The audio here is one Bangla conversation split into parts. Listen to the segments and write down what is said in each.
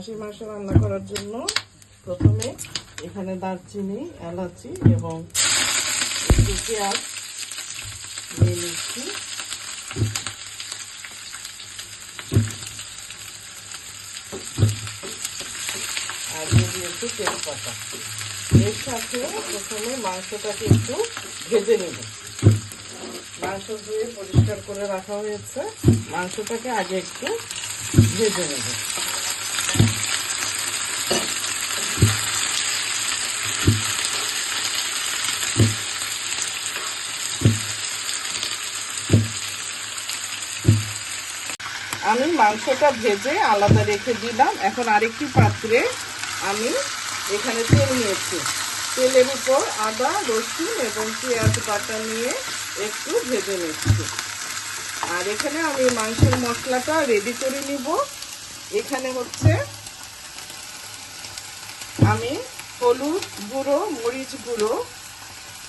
খাসির মাংস রান্না করার জন্য প্রথমে এখানে দারচিনি, এলাচি এবং একটু পেঁয়াজ নিয়ে নিচ্ছি আর দিয়ে দিয়েছি তেজপাতা। এর সাথে প্রথমে মাংসটাকে একটু ভেজে নেব। মাংস ধুয়ে পরিষ্কার করে রাখা হয়েছে। মাংসটাকে আগে একটু ভেজে নেব। আমি মাংসটা ভেজে আলাদা রেখে দিলাম। এখন আরেকটি পাত্রে আমি এখানে তেল নিয়েছি। তেলের উপর আদা, রসুন এবং পেঁয়াজ বাটা নিয়ে একটু ভেজে নিচ্ছি। আর এখানে আমি মাংসের মশলাটা রেডি করে নিব। এখানে হচ্ছে আমি হলুদ গুঁড়ো, মরিচ গুঁড়ো,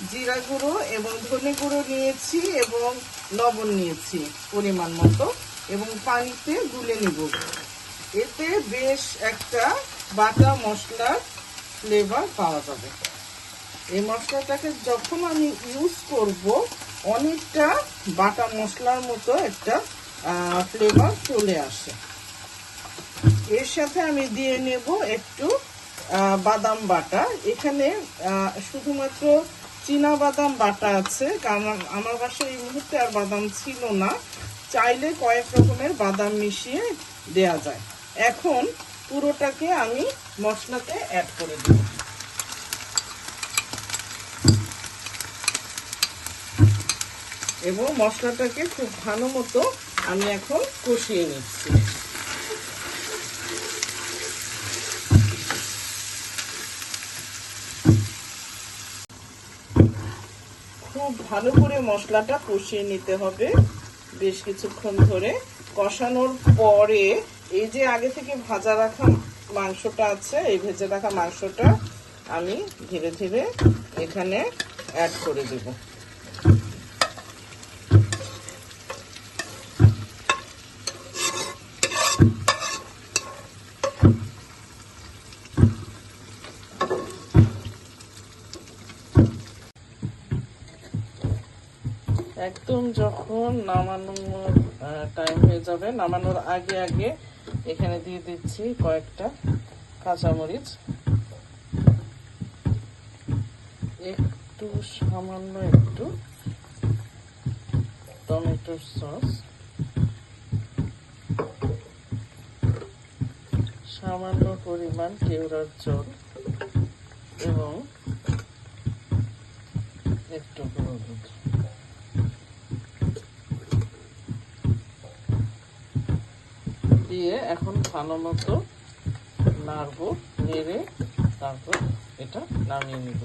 জিরা গুঁড়ো এবং ধনে গুঁড়ো নিয়েছি এবং লবণ নিয়েছি পরিমাণ মতো। এবং পানিতে গুলে নিব। এতে বেশ একটা বাটা মশলার ফ্লেভার পাওয়া যাবে। এই মশলাটাকে যখন আমি ইউজ করব, অনেকটা বাটা মশলার মতো একটা ফ্লেভার চলে আসে। এর সাথে আমি দিয়ে নেব একটু বাদাম বাটা। এখানে শুধুমাত্র চীনা বাদাম বাটা আছে, কারণ আমার বাসায় এই মুহূর্তে আর বাদাম ছিল না। চাইলে কয়েক রকমের বাদাম মিশিয়ে দেয়া যায়। এখন পুরোটাকে আমি মশলাতে অ্যাড করে দেব। এবং মশলাটাকে খুব ভালো মতো আমি এখন কষিয়ে নিচ্ছি। খুব ভালো করে মশলাটা কষিয়ে নিতে হবে। বেশ কিছুক্ষণ ধরে কষানোর পরে এই যে আগে থেকে ভাজা রাখা মাংসটা আছে, এই ভেজে রাখা মাংসটা আমি ধীরে ধীরে এখানে অ্যাড করে দেব। একদম যখন নামানোর টাইম হয়ে যাবে, নামানোর আগে আগে এখানে দিয়ে দিচ্ছি কয়েকটা কাঁচামরিচ। একটু সামান্য একটু টমেটোর সস। সামান্য পরিমাণ কেওড়ার জল এবং একটু হলুদ। দিয়ে এখন ভালো মতো নাড়বো নেড়ে তারপর এটা নামিয়ে নেব।